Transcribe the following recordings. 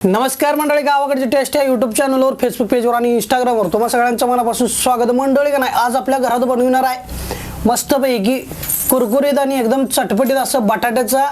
नमस्कार मंडळी गावाकडचे टेस्ट या युट्यूब चॅनलवर फेसबुक पेजवर आणि इंस्टाग्रामवर तुम्हा सगळ्यांचं मनापासून स्वागत. मंडळी का नाही आज आपल्या घरात बनविणार आहे मस्तपैकी कुरकुरीत आणि एकदम चटपटीत असं बटाट्याचा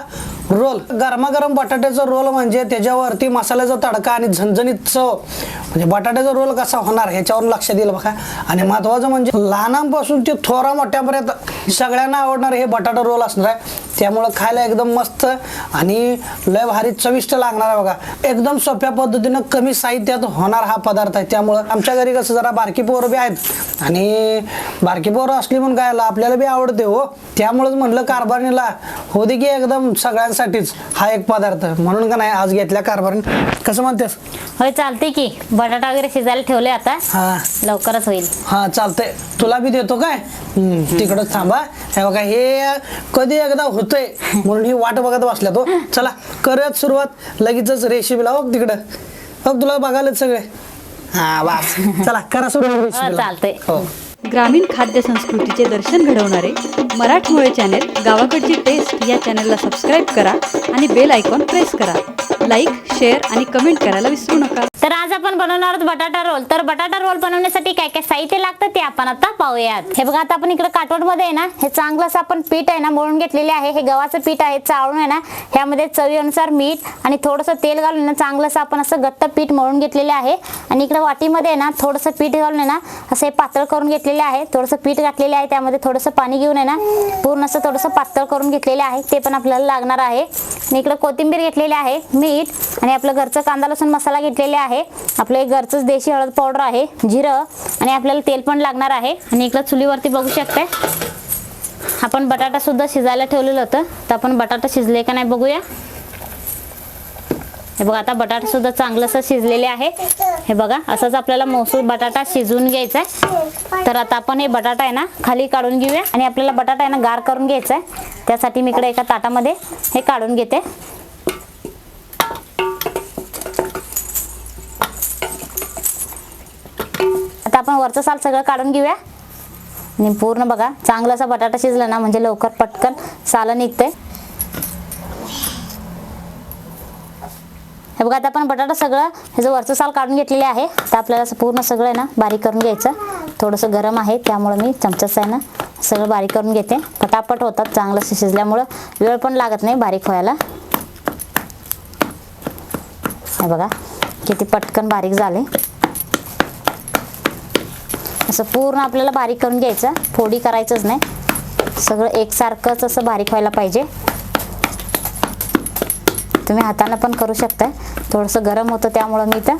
रोल. गरमागरम बटाट्याचा रोल म्हणजे त्याच्यावरती मसाल्याचा तडका आणि झणझणीत चव म्हणजे बटाट्याचा रोल कसा होणार ह्याच्यावर लक्ष दिलं बघा. आणि महत्त्वाचं म्हणजे लहानांपासून ते थोरा मोठ्यापर्यंत सगळ्यांना आवडणार हे बटाटा रोल असणार आहे. त्यामुळं खायला एकदम मस्त आणि लय भारी चविष्ट लागणार आहे बघा. एकदम सोप्या पद्धतीनं कमी साहित्यात होणार हा पदार्थ आहे. त्यामुळं आमच्या घरी कसं जरा बारकी पोरं बी आहेत. आणि बारकी पोरं असली म्हणून काय आपल्याला बी आवडते हो. त्यामुळंच म्हणलं कारभारणीला हो दे की एकदम सगळ्यांसाठीच हा एक पदार्थ. म्हणून का नाही आज घेतल्या कारभारी? कसं म्हणतेस? होय चालते की. बटाटा वगैरे शिजायला ठेवले आता. हा. लवकरच होईल. हा चालतंय. तुला बी देतो काय? हम्म, तिकडंच थांबा. हे बघा हे कधी एकदा होतंय. म्हणून ही वाट बघत बसल्या तो. चला करूयात सुरुवात. लगेचच रेसिपीला हो तिकडं. हो तुला बघायला सगळे. हा बस. चला करा सुरुवात. हो, चालतंय. हो. ग्रामीण खाद्य संस्कृतीचे दर्शन घडवणारे मराठमोळे चॅनेल गावाकडची टेस्ट या चॅनलला सबस्क्राईब करा आणि बेल आयकॉन प्रेस करा. लाईक शेअर आणि कमेंट करायला विसरू नका. तर आज आपण बनवणार आहोत बटाटा रोल तर बटाटा रोल बनवण्यासाठी काय काय साहित्य लागतं ते आपण आता पाहूयात. हे बघा आता आपण इकडे काटवडमध्ये आहे ना हे चांगलं असं आपण पीठ आहे ना मळून घेतलेले आहे. हे गव्हाचं पीठ आहे चाळून आहे ना ह्यामध्ये चवीनुसार मीठ आणि थोडंसं तेल घालून ना चांगलं असं आपण असं घट्ट पीठ मळून घेतलेले आहे. आणि इकडे वाटीमध्ये आहे ना थोडंसं पीठ घालून आहे ना असं हे पातळ करून घेतले घेतलेले आहे. थोडंसं पीठ घातलेले आहे. त्यामध्ये थोडंसं पाणी घेऊन आहे ना पूर्ण असं थोडंसं पातळ करून घेतलेले आहे. ते पण आपल्याला लागणार आहे. आणि इकडे कोथिंबीर घेतलेली आहे मीठ आणि आपलं घरचं कांदा लसूण मसाला घेतलेले आहे. आपलं एक घरचंच देशी हळद पावडर आहे जिरं आणि आपल्याला तेल पण लागणार आहे. आणि इकडं चुलीवरती बघू शकताय. आपण बटाटा सुद्धा शिजायला ठेवलेलं होतं. तर आपण बटाटा शिजले का नाही बघूया. हे बघा आता बटाटा सुद्धा चांगलंसं शिजलेले आहे. हे बघा असंच आपल्याला मसूर बटाटा शिजवून घ्यायचा आहे तर आता आपण हे बटाटा आहे ना खाली काढून घेऊया आणि आपल्याला बटाटा आहे ना गार करून घ्यायचा आहे त्यासाठी मी इकडे एका ताटामध्ये हे काढून घेते. आता आपण वरचं साल सगळं काढून घेऊया. आणि पूर्ण बघा चांगलासा बटाटा शिजला ना म्हणजे लवकर पटकन सालं निघते हे बघा आता आपण बटाटा सगळं ह्याचं वरचं साल काढून घेतलेले आहे तर आपल्याला असं पूर्ण सगळं आहे ना बारीक करून घ्यायचं. थोडंसं गरम आहे त्यामुळं मी चमचाच आहे ना सगळं बारीक करून घेते. पटापट होतात चांगलं शिजल्यामुळं वेळ पण लागत नाही बारीक व्हायला. हे बघा किती पटकन बारीक झाले. असं पूर्ण आपल्याला बारीक करून घ्यायचं फोडी करायचंच नाही. सगळं एकसारखंच असं बारीक व्हायला पाहिजे. तुम्ही हातानं पण करू शकता थोडंसं गरम होतं त्यामुळं मी इथं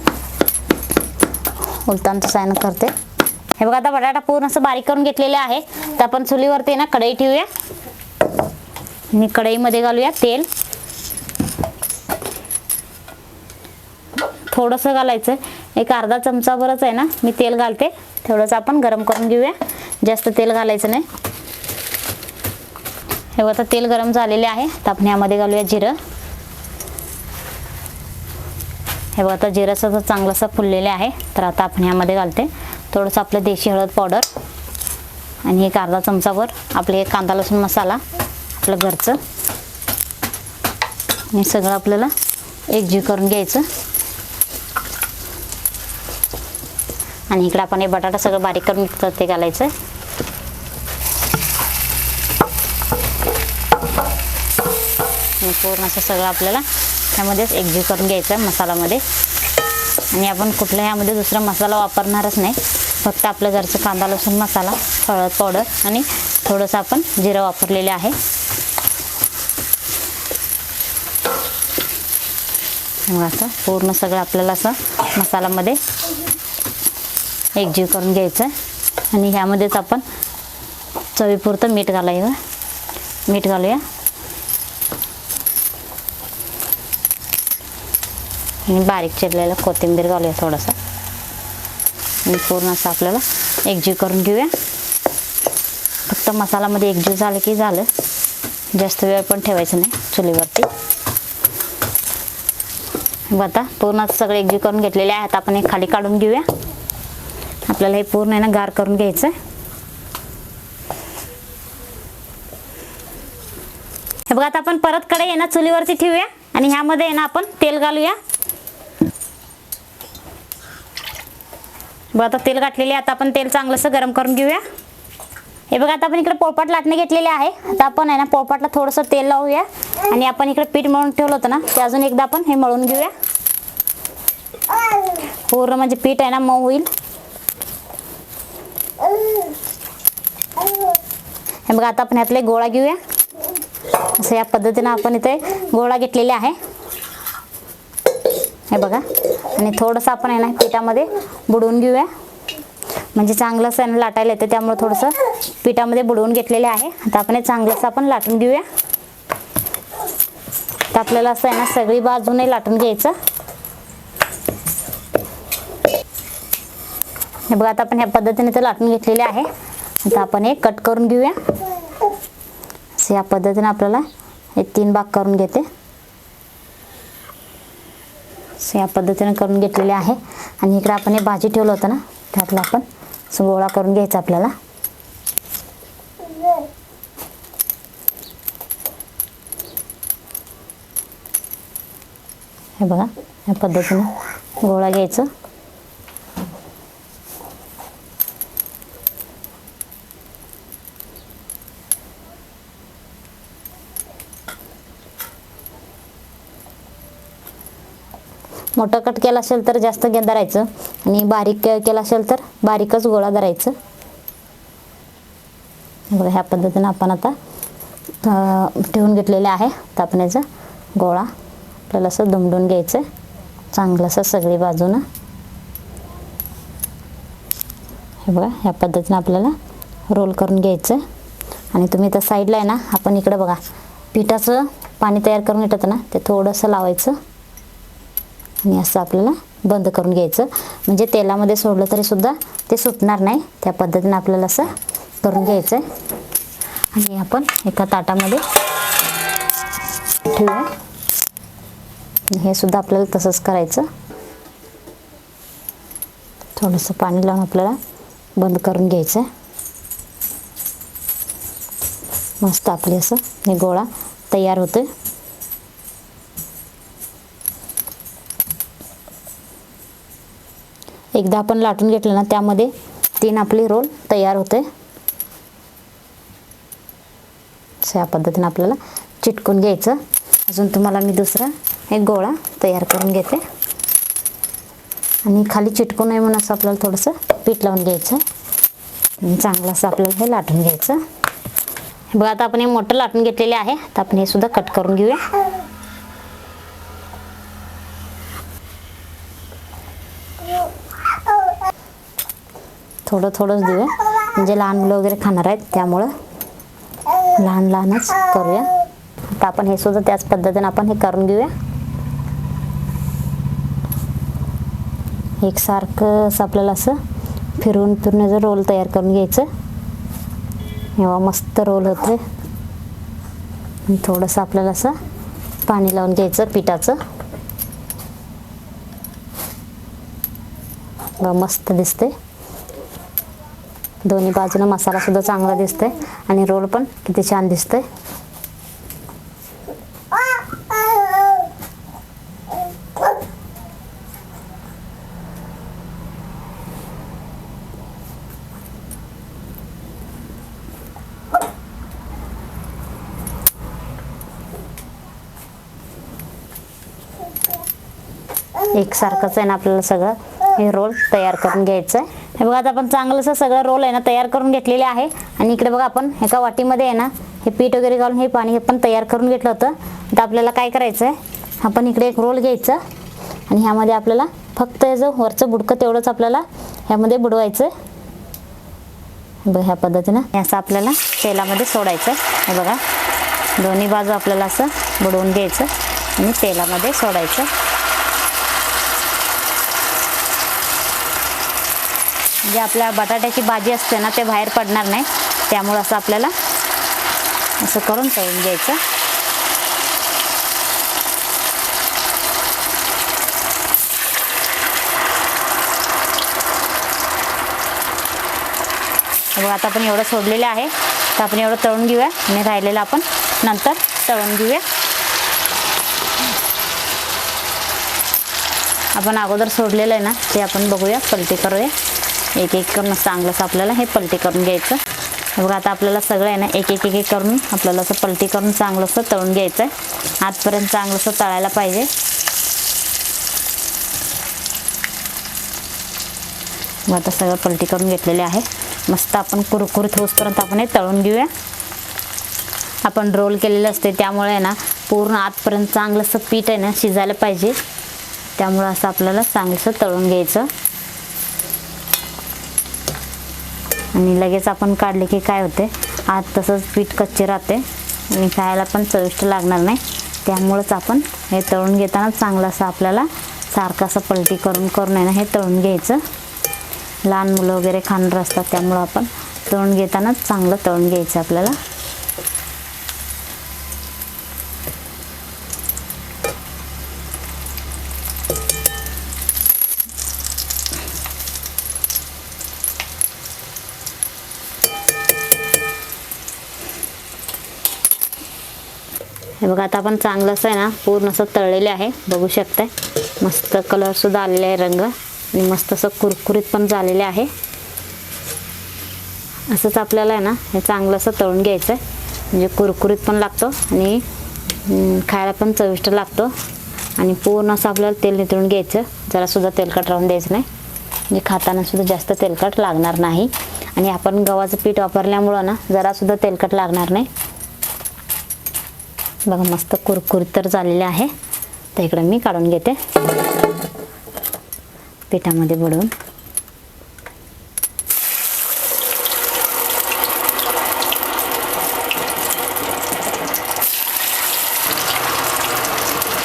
उलटांचं सायन करते. हे बघा आता बटाटा पूर्ण असं बारीक करून घेतलेले आहे. तर आपण चुलीवरती ना कढई ठेवूया. आणि कढईमध्ये घालूया तेल. थोडंसं घालायचं. एक अर्धा चमचाभरच आहे ना मी तेल घालते. थोडंसं आपण गरम करून घेऊया. जास्त तेल घालायचं नाही. हे बघा आता तेल गरम झालेले आहे. तर आपण यामध्ये घालूया जिरं. हे बघा आता जिराचं चांगलंसं फुललेलं आहे तर आता आपण ह्यामध्ये घालते. थोडंसं आपलं देशी हळद पावडर आणि एक अर्धा चमचावर आपले एक कांदा लसूण मसाला आपलं घरचं. आणि सगळं आपल्याला एकजीव करून घ्यायचं. आणि इकडं आपण हे बटाटा सगळं बारीक करून ते घालायचं. पूर्ण असं सगळं आपल्याला त्यामध्येच एकजीव करून घ्यायचं मसालामध्ये आणि आपण कुठल्या ह्यामध्ये दुसरा मसाला वापरणारच नाही. फक्त आपलं घरचं कांदा लसूण मसाला हळद पावडर आणि थोडंसं आपण जिरं वापरलेले आहे. असं पूर्ण सगळं आपल्याला असं मसाल्यामध्ये एकजीव करून घ्यायचं आणि ह्यामध्येच आपण चवीपुरतं मीठ घालायचं. मीठ घालूया. आणि बारीक चिरलेलं कोथिंबीर घालूया थोडंसं. आणि पूर्ण असं आपल्याला एकजीव करून घेऊया. फक्त मसाल्यामध्ये एकजीव झालं की झालं. जास्त वेळ पण ठेवायचं नाही चुलीवरती. बघा आता पूर्ण असं एकजीव करून घेतलेले आहेत. आपण हे खाली काढून घेऊया. आपल्याला हे पूर्ण आहे ना गार करून घ्यायचं आहे हे बघा आता आपण परत कडे आहे ना चुलीवरती ठेवूया. आणि ह्यामध्ये आहे ना आपण तेल घालूया. बघा आता तेल गाठलेले आहे. आता आपण तेल चांगलंसं गरम करून घेऊया. हे बघा आता आपण इकडे पोळपाट लाटणे घेतलेले आहे. आता आपण आहे ना पोळपाटला थोडंसं तेल लावूया. आणि आपण इकडे पीठ मळून ठेवलं होतं ना ते अजून एकदा आपण हे मळून घेऊया. पूर्ण म्हणजे पीठ आहे ना मऊ होईल. हे बघा आता आपण ह्यातले गोळा घेऊया. असं या पद्धतीनं आपण इथे गोळा घेतलेले आहे. हे बघा. आणि थोडंसं आपण आहे ना पिठामध्ये बुडवून घेऊया. म्हणजे चांगलंसं आहे ना लाटायला येतं त्यामुळे थोडंसं पिठामध्ये बुडवून घेतलेले आहे. आता आपण हे चांगलंसं आपण लाटून घेऊया. तर आपल्याला असं आहे ना सगळी बाजूने लाटून घ्यायचं. हे बघा आता आपण ह्या पद्धतीने तर लाटून घेतलेले आहे. आता आपण हे कट करून घेऊया. असं या पद्धतीने आपल्याला हे तीन भाग करून घेते. असं या पद्धतीनं करून घेतलेले आहे. आणि इकडं आपण हे भाजी ठेवलं होतं ना त्यातला आपण असं गोळा करून घ्यायचा आपल्याला. हे बघा या पद्धतीनं गोळा घ्यायचं. मोठं कट केलं असेल तर जास्त घे धरायचं. आणि बारीक केलं असेल तर बारीकच गोळा धरायचं. बघा ह्या पद्धतीनं आपण आता ठेवून घेतलेले आहे तापण्याचा गोळा. आपल्याला असं दुमडून घ्यायचं चांगलं असं सगळी बाजूनं. हे बघा ह्या पद्धतीनं आपल्याला रोल करून घ्यायचं आणि तुम्ही तर साईडला आहे ना आपण इकडं बघा पिठाचं पाणी तयार करून घेतात ना ते थोडंसं लावायचं. आणि असं आपल्याला बंद करून घ्यायचं. म्हणजे तेलामध्ये सोडलं तरीसुद्धा ते सुटणार नाही. त्या पद्धतीने आपल्याला असं करून घ्यायचं आहे आणि आपण एका ताटामध्ये ठेवूया. हे सुद्धा आपल्याला तसंच करायचं. थोडंसं पाणी लावून आपल्याला बंद करून घ्यायचं आहे मस्त आपली असं हे गोळा तयार होतोय. एकदा आपण लाटून घेतलं ना त्यामध्ये तीन आपली रोल तयार होते अशा पद्धतीने आपल्याला चिटकून घ्यायचं. अजून तुम्हाला मी दुसरा एक गोळा तयार करून घेते. आणि खाली चिटकू नये म्हणून असं आपल्याला थोडंसं पीठ लावून घ्यायचं. आणि चांगलं असं आपल्याला हे लाटून घ्यायचं. बघा आता आपण हे मोठं लाटून घेतलेले आहे. तर आपण हे सुद्धा कट करून घेऊया. थोडं थोडंच देऊया म्हणजे लहान मुलं वगैरे खाणार आहेत त्यामुळं लहान लहानच करूया. आता आपण हे सुद्धा त्याच पद्धतीने आपण हे करून घेऊया. एकसारखं असं आपल्याला असं फिरवून फिरून याचं रोल तयार करून घ्यायचं. तेव्हा मस्त रोल होते थोडंसं आपल्याला असं पाणी लावून घ्यायचं पिठाचं. मस्त दिसते दोन्ही बाजूला मसाला सुद्धा चांगला दिसतोय. आणि रोल पण किती छान दिसतोय. एकसारखंच आहे ना आपल्याला सगळं. हे रोल तयार करून घ्यायचं आहे हे बघा आता आपण चांगलंसं सगळं रोल आहे ना तयार करून घेतलेले आहे. आणि इकडे बघा आपण एका वाटीमध्ये आहे ना हे पीठ वगैरे घालून हे पाणी हे पण तयार करून घेतलं होतं. आता आपल्याला काय करायचं आहे आपण इकडे एक रोल घ्यायचं. आणि ह्यामध्ये आपल्याला फक्त याचं वरचं बुडकं तेवढंच आपल्याला ह्यामध्ये बुडवायचं आहे बघा ह्या पद्धतीनं हे असं आपल्याला तेलामध्ये सोडायचं हे बघा दोन्ही बाजू आपल्याला असं बुडवून घ्यायचं आणि तेलामध्ये सोडायचं. जे आपल्या बटाट्याची भाजी असते ना ते बाहेर पडणार नाही. त्यामुळं असं आपल्याला असं करून तळून घ्यायचं. बघा आता आपण एवढं सोडलेलं आहे. तर आपण एवढं तळून घेऊया आणि राहिलेलं आपण नंतर तळून घेऊया. आपण अगोदर सोडलेलं आहे ना ते आपण बघूया पलटी करूया. एक एक करून चांगलंसं आपल्याला हे पलटी करून घ्यायचं. बघा आता आपल्याला सगळं आहे ना एक एक एक करून आपल्याला असं पलटी करून चांगलंसं तळून घ्यायचं आहे आजपर्यंत चांगलंसं तळायला पाहिजे. मग आता सगळं पलटी करून घेतलेले आहे. मस्त आपण कुरकुरीत होसपर्यंत आपण हे तळून घेऊया. आपण रोल केलेलं असते त्यामुळे आहे ना पूर्ण आतपर्यंत चांगलंसं पीठ आहे ना शिजायला पाहिजे. त्यामुळं असं आपल्याला चांगलंसं तळून घ्यायचं. आणि लगेच आपण काढले की काय होते? आत तसंच पीठ कच्चे राहते. आणि खायला पण चविष्ट लागणार नाही. त्यामुळंच आपण हे तळून घेताना चांगलं असं आपल्याला सारखं असं पलटी करून करून आहे ना हे तळून घ्यायचं. लहान मुलं वगैरे खाणार असतात त्यामुळं आपण तळून घेतानाच चांगलं तळून घ्यायचं आपल्याला. बघा आता आपण चांगलं असं आहे ना पूर्ण असं तळलेले आहे. बघू शकताय. मस्त कलरसुद्धा आलेले आहे रंग. आणि मस्त असं कुरकुरीत पण झालेले आहे. असंच आपल्याला आहे ना हे चांगलं असं तळून घ्यायचं आहे म्हणजे कुरकुरीत पण लागतो आणि खायला पण चविष्ट लागतो. आणि पूर्ण असं आपल्याला तेल नितळून घ्यायचं. जरासुद्धा तेलकट राहून द्यायचं नाही. म्हणजे खातानासुद्धा जास्त तेलकट लागणार नाही. आणि आपण गव्हाचं पीठ वापरल्यामुळं ना जरासुद्धा तेलकट लागणार नाही. बघा मस्त कुरकुरीत तर झालेले आहे. तर इकडं मी काढून घेते. पिठामध्ये बुडवून.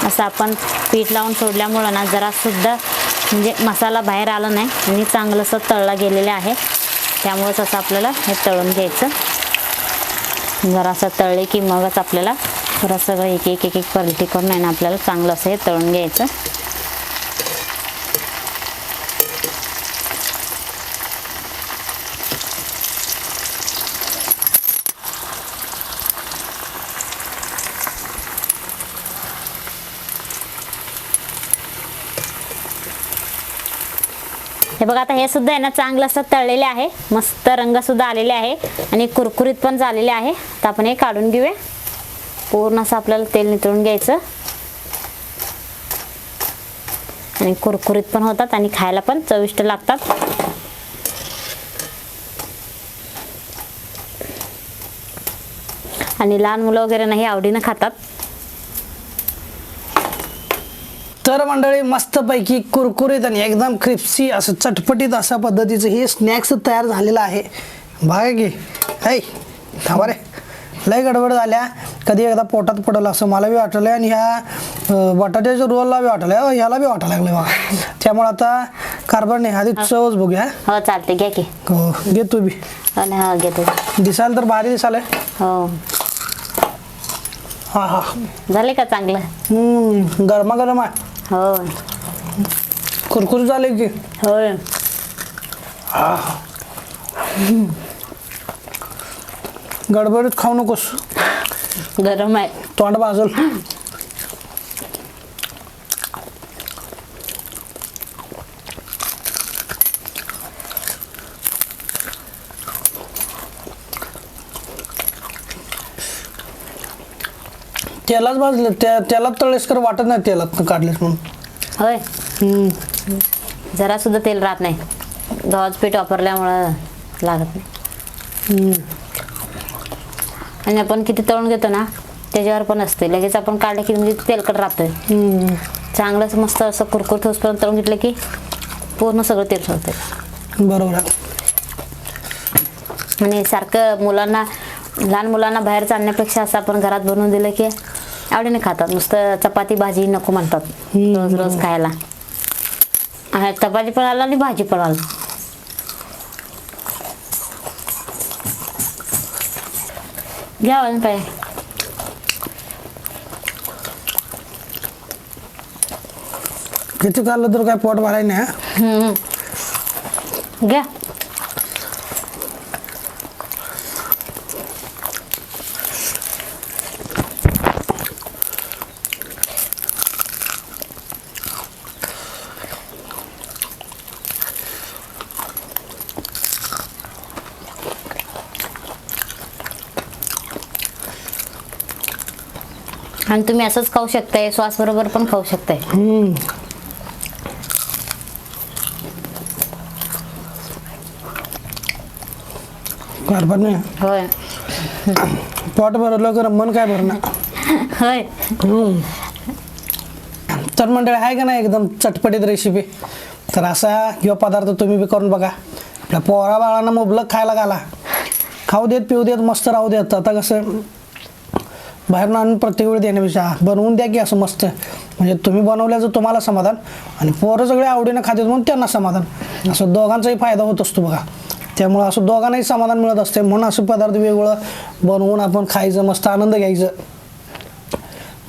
असं आपण पीठ लावून सोडल्यामुळं ना जरासुद्धा म्हणजे मसाला बाहेर आला नाही आणि चांगलं असं तळला गेलेलं आहे. त्यामुळेच असं आपल्याला हे तळून घ्यायचं. जरासं तळले की मगच आपल्याला थोडं सगळं एक एक एक एक पलटी करून आहे ना आपल्याला चांगलं असं हे तळून घ्यायचं. हे बघा आता हे सुद्धा आहे ना चांगलं असं तळलेले आहे. मस्त रंगसुद्धा आलेले आहे आणि कुरकुरीत पण झालेले आहे. तर आपण हे काढून घेऊया. पूर्ण असं आपल्याला तेल नितळून घ्यायचं. आणि कुरकुरीत पण होतात आणि खायला पण चविष्ट लागतात. आणि लहान मुलं वगैरे नाही आवडीनं खातात. तर मंडळी मस्तपैकी कुरकुरीत आणि एकदम क्रिप्सी असं चटपटीत अशा पद्धतीचं हे स्नॅक्स तयार झालेलं आहे. बघा की ऐ थांबा रे. लय गडबड झाल्या. कधी एकदा पोटात पडलं असं मला बी वाटलं आणि ह्या बटाट्याच्या रोलला बी वाटलं ह्याला बी वाटायला लागलं बघा. त्यामुळे आता कार्बन नाही आधी चवच बघूया. हो चालते घ्या की. हो घे तू बी. हो ना हो घेतो. दिसायला तर भारी दिसायला हो. हा हा. झाले का चांगलं? हम्म, गरमागरम आहे. हो. कुरकुरीत झाले की. होय. गडबडीत खाऊ नकोस. गरम आहे. तोंड भाजल तेलाच भाजलं त्या तेलात तळेस कर वाटत नाही तेलात काढलेस म्हणून. होय? जरा सुद्धा तेल राहत नाही. गव्हाचं पीठ वापरल्यामुळं लागत नाही. आणि आपण किती तळून घेतो ना त्याच्यावर पण असते लगेच आपण काढलं की म्हणजे तेलकट राहतोय. हम्म. चांगलं असं मस्त असं कुरकुर होसपर्यंत तळून घेतलं की पूर्ण सगळं तेल सोडतं बरोबर. आणि सारखं मुलांना लहान मुलांना बाहेर चालण्यापेक्षा असं आपण घरात बनवून दिलं की आवडीने खातात. नुसतं चपाती भाजी नको म्हणतात. रोज रोज खायला. चपाती पण आला आणि भाजी पण आली. घ्या वाजून पाय किती खाल्लं तर काय पोट भराय नाही हा? घ्या. आणि तुम्ही असंच खाऊ शकताय श्वास बरोबर पण खाऊ शकताय. होय. पोट भरलं कर मन काय होय. तर मंडळी आहे का नाही एकदम चटपटीत रेसिपी तर असा किंवा पदार्थ तुम्ही बी करून बघा. आपल्या पोरा बाळांना मुबलक खायला घाला. खाऊ देत पिऊ देत मस्त राहू देत. आता कसं बाहेरून आणून प्रत्येक वेळी देण्यापेक्षा बनवून द्या की असं मस्त. म्हणजे तुम्ही बनवल्याचं तुम्हाला समाधान आणि पोरं सगळे आवडीनं खातात म्हणून त्यांना समाधान. असं दोघांचाही फायदा होत असतो बघा. त्यामुळं असं दोघांनाही समाधान मिळत असते. म्हणून असं पदार्थ वेगवेगळं बनवून आपण खायचं मस्त आनंद घ्यायचं.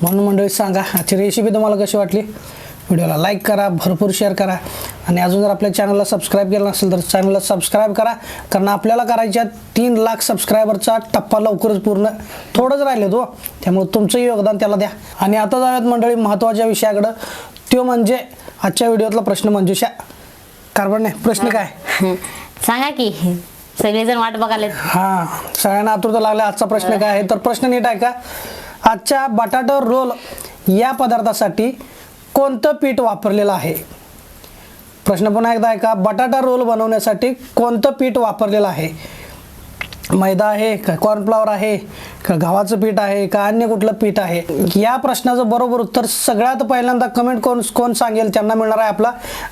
म्हणून मंडळी सांगा आजची रेसिपी तुम्हाला कशी वाटली? व्हिडिओला लाईक करा भरपूर शेअर करा. आणि अजून जर आपल्या चॅनलला सबस्क्राईब केलं नसेल तर चॅनलला सबस्क्राईब करा. कारण आपल्याला करायच्या तीन लाख सबस्क्रायबरचा टप्पा लवकरच पूर्ण थोडंच राहिले तो त्यामुळे तुमचंही योगदान त्याला द्या. आणि आता जाऊयात मंडळी महत्त्वाच्या विषयाकडं. तो म्हणजे आजच्या व्हिडिओतला प्रश्न मंजुषा. कारबन नाही प्रश्न काय? सांगा की सगळेजण वाट बघायला हां सगळ्यांना आतुरता लागला. आजचा प्रश्न काय आहे? तर प्रश्न नीट आहे का आजच्या बटाटा रोल या पदार्थासाठी कोणतं पीठ वापरलेलं आहे? प्रश्न पुन्हा एकदा आहे का बटाटा रोल बनवण्यासाठी कोणतं पीठ वापरलेलं आहे? मैदा आहे कॉर्नफ्लॉवर आहे का गव्हाचं पीठ आहे का अन्य कुठलं पीठ आहे? या प्रश्नाचं बरोबर उत्तर सगळ्यात पहिल्यांदा कमेंट कोण कोण सांगेल? त्यांना मिळणार आहे आपला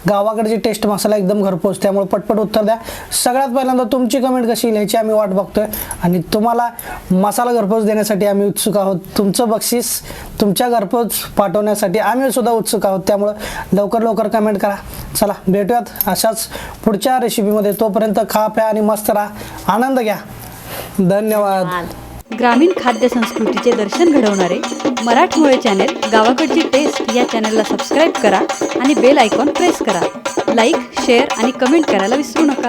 गावाकडची टेस्ट मसाला एकदम घरपोच. त्यामुळे पटपट उत्तर द्या. सगळ्यात पहिल्यांदा तुमची कमेंट कशी लिहायची आम्ही वाट बघतोय. आणि तुम्हाला मसाला घरपोच देण्यासाठी आम्ही उत्सुक आहोत. तुमचं बक्षीस तुमच्या घरपोच पाठवण्यासाठी आम्ही सुद्धा उत्सुक आहोत. त्यामुळं लवकर लवकर कमेंट करा. चला भेटूयात अशाच पुढच्या रेसिपीमध्ये तोपर्यंत खा प्या आणि मस्त राहा. आनंद घ्या. धन्यवाद. ग्रामीण खाद्य संस्कृतीचे दर्शन घडवणारे मराठमोळे चॅनेल गावाकडची टेस्ट या चॅनलला सबस्क्राईब करा आणि बेल आयकॉन प्रेस करा. लाईक शेअर आणि कमेंट करायला विसरू नका.